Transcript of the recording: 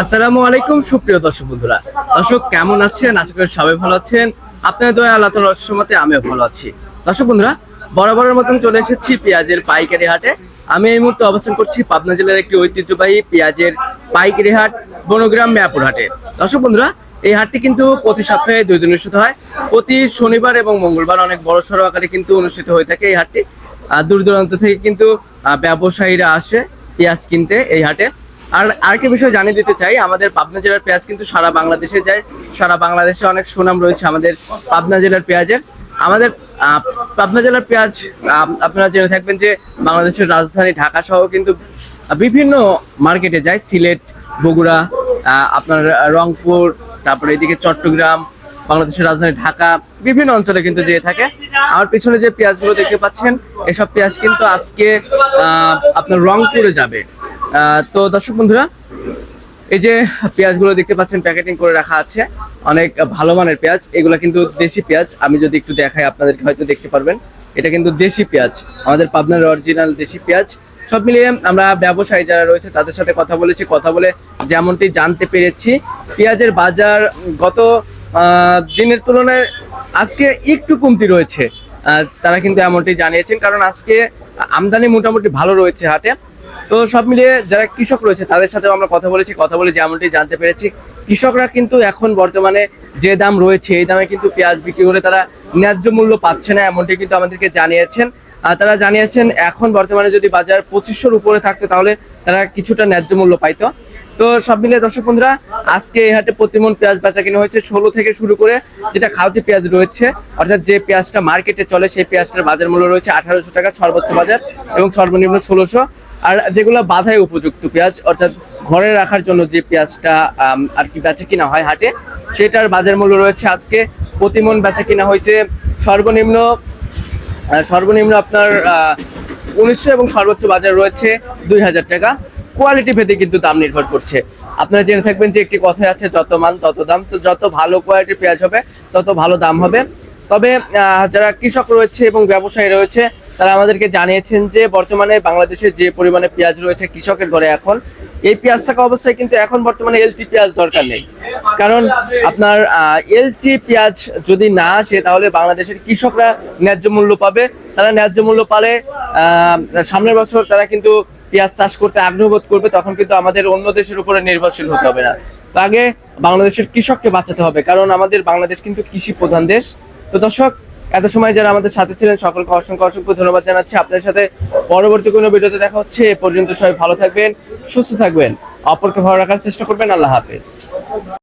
আসসালামু আলাইকুম, সুপ্রিয় দর্শক বন্ধুরা। দর্শক, কেমন আছেন? আশা করি সবাই ভালো আছেন। আপনাদের দয়া, আল্লাহ রহমতে আমিও ভালো আছি। দর্শক বন্ধুরা, বরাবরের মতন চলে এসেছি পেঁয়াজের পাইকারি হাটে। আমি এই মুহূর্তে অবস্থান করছি পাবনা জেলার একটি ঐতিহ্যবাহী পেঁয়াজের পাইকারি হাট, বনগ্রাম মেয়াপুর হাটে। দর্শক বন্ধুরা, এই হাটটি কিন্তু প্রতি সপ্তাহে দুই দিন অনুষ্ঠিত হয়। প্রতি শনিবার এবং মঙ্গলবার অনেক বড় সড়ো আকারে কিন্তু অনুষ্ঠিত হয়ে থাকে এই হাটটি। দূর দূরান্ত থেকে কিন্তু ব্যবসায়ীরা আসে পেঁয়াজ কিনতে এই হাটে। আর আরেকটা বিষয় জানিয়ে দিতে চাই, আমাদের পাবনা জেলার পেঁয়াজ কিন্তু সারা বাংলাদেশে যায়। সারা বাংলাদেশে অনেক সুনাম রয়েছে আমাদের পাবনা জেলার পেঁয়াজের। আমাদের পাবনা জেলার পেঁয়াজ আপনারা জেনে থাকবেন যে বাংলাদেশের রাজধানী ঢাকা সহ কিন্তু বিভিন্ন মার্কেটে যায়। সিলেট, বগুড়া আপনার রংপুর, তারপরে এদিকে চট্টগ্রাম, বাংলাদেশের রাজধানী ঢাকা, বিভিন্ন অঞ্চলে কিন্তু যেয়ে থাকে। আমার পিছনে যে পেঁয়াজগুলো দেখতে পাচ্ছেন, এসব পেঁয়াজ কিন্তু আজকে আপনার রংপুরে যাবে। তো দর্শক বন্ধুরা, এই যে পেঁয়াজগুলো দেখতে পাচ্ছেন, প্যাকেটিং করে রাখা আছে। অনেক ভালো মানের পেঁয়াজ, এগুলো কিন্তু দেশি পেঁয়াজ। আমি যদি একটু দেখাই, আপনাদেরকে হয়তো দেখতে পারবেন। এটা কিন্তু দেশি পেঁয়াজ, আমাদের পাবনার অরিজিনাল দেশি পেঁয়াজ। সব মিলিয়ে আমরা ব্যবসায়ী যারা রয়েছে, তাদের সাথে কথা বলেছি। কথা বলে যেমনটি জানতে পেরেছি, পেঁয়াজের বাজার গত দিনের তুলনায় আজকে একটু কমতি রয়েছে। তারা কিন্তু এমনটি জানিয়েছেন, কারণ আজকে আমদানি মোটামুটি ভালো রয়েছে হাটে। তো সব মিলিয়ে যারা কৃষক রয়েছে, তাদের সাথে আমরা কথা বলেছি, কথা বলে যেমনটি জানতে পেরেছি। কৃষকরা কিন্তু এখন বর্তমানে যে দাম রয়েছে, এই দামে কিন্তু পেঁয়াজ বিক্রি করে তারা ন্যায্য মূল্য পাচ্ছে না, এমনটি কিন্তু আমাদেরকে জানিয়েছেন। আর তারা জানিয়েছেন, এখন বর্তমানে যদি বাজার পঁচিশশোর উপরে থাকতো, তাহলে তারা কিছুটা ন্যায্য মূল্য পাইতো। তো সব মিলিয়ে দর্শক বন্ধুরা, আজকে এই হাটে প্রতিমন পেঁয়াজ বেচা কিনা হয়েছে ষোলো থেকে শুরু করে যেটা খাওয়াতি পেঁয়াজ রয়েছে, অর্থাৎ যে পেঁয়াজটা মার্কেটে চলে, সেই পেঁয়াজটার বাজার মূল্য রয়েছে আঠারোশো টাকা সর্বোচ্চ বাজার এবং সর্বনিম্ন ষোলোশো। আর যেগুলো বাধায় উপযুক্ত পেঁয়াজ, অর্থাৎ ঘরে রাখার জন্য যে পেঁয়াজটা আর কি বেচা কিনা হয় হাটে, সেটার বাজার মূল্য রয়েছে আজকে। প্রতিমন বেচা কিনা হয়েছে সর্বনিম্ন সর্বনিম্ন আপনার উনিশশো এবং সর্বোচ্চ বাজার রয়েছে দুই হাজার টাকা। কোয়ালিটি ভেদে কিন্তু দাম নির্ভর করছে। আপনারা জেনে থাকবেন যে একটি কথাই আছে, যত মান তত দাম, তো যত ভালো কোয়ালিটির পেঁয়াজ হবে, তত ভালো দাম হবে। তবে যারা কৃষক রয়েছে এবং ব্যবসায়ী রয়েছে তারা আমাদেরকে জানিয়েছেন যে বর্তমানে বাংলাদেশে যে পরিমাণে পেঁয়াজ রয়েছে কৃষকের ঘরে এখন, এই পেঁয়াজ থাকা অবস্থায় কিন্তু এখন বর্তমানে এলচি পেঁয়াজ দরকার নেই। কারণ আপনার এলচি পেঁয়াজ যদি না আসে তাহলে বাংলাদেশের কৃষকরা ন্যায্য মূল্য পাবে। তারা ন্যায্য মূল্য পালে সামনের বছর তারা কিন্তু পেঁয়াজ চাষ করতে আগ্রহ বোধ করবে, তখন কিন্তু আমাদের অন্য দেশের উপরে নির্ভরশীল হতে হবে না। আগে বাংলাদেশের কৃষককে বাঁচাতে হবে, কারণ আমাদের বাংলাদেশ কিন্তু কৃষি প্রধান দেশ। তো দর্শক এত সময় যারা আমাদের সাথে ছিলেন, সকলকে অসংখ্য অসংখ্য ধন্যবাদ জানাচ্ছি। আপনাদের সাথে পরবর্তী কোনো ভিডিওতে দেখা হচ্ছে। এ পর্যন্ত সবাই ভালো থাকবেন, সুস্থ থাকবেন। অপরকে ভালো রাখার চেষ্টা করবেন। আল্লাহ হাফেজ।